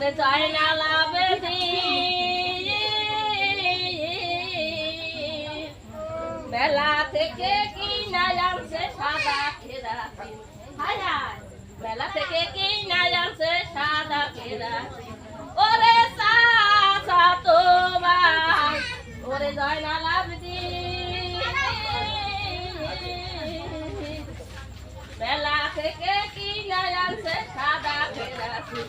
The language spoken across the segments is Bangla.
ওরে যায় না লাভে বেলা থেকে কি না জানছে সাদা হায় বেলা থেকে কি না জানছে সাদা কেরাসিন ওরে সাসা তো ভাই ওরে যায় না লাভে বেলা থেকে কি না জানছে সাদা কেরাসিন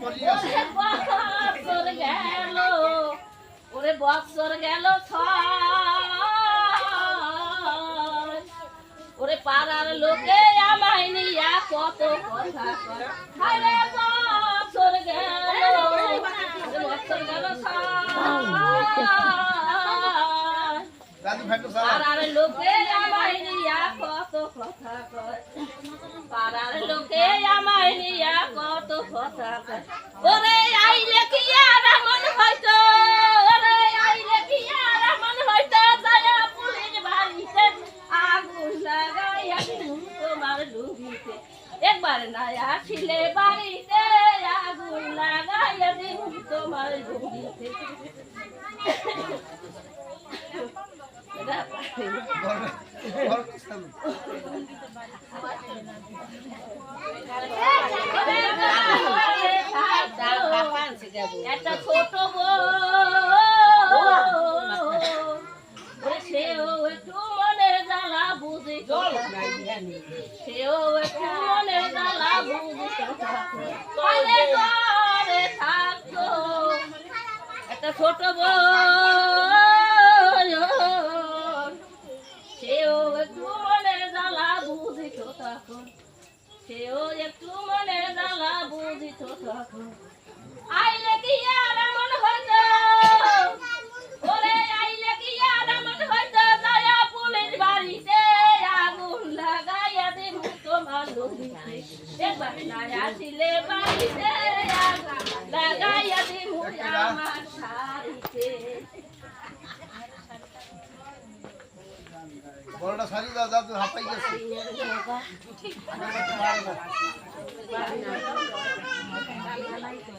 বছর গেল ওরে বছর গেল। ওরে পাড়ার লোকে আমায় নিয়া কত কথা কয় হায় রে বছর গেল বছর গেল পাড়ার লোকে আমায় নিয়া কত কথা কয় পাড়ার লোকে আমায় নিয়া আইলে কি এমন হয়তো আইলে কি আর হয়তো দয়া পুলিশ বাড়িতে আগুন লাগাইয়া দিন তোমার লুঙ্গিতে একবার না আসিলে বাড়িতে আগুন লাগাইয়া দিন তোমার লুঙ্গিতে একটা ছোট সেও একটু মনে জ্বালা বুঝি সেও একটু মনে জ্বালা বুঝি থাকতো। একটা ছোট বউ। সেও একটু মনে জ্বালা বুঝিত তখন সেও একটু মনে জ্বালা বুঝিত তখন বড়টা সারি দাও দাদু হাঁপাই গেছে। you.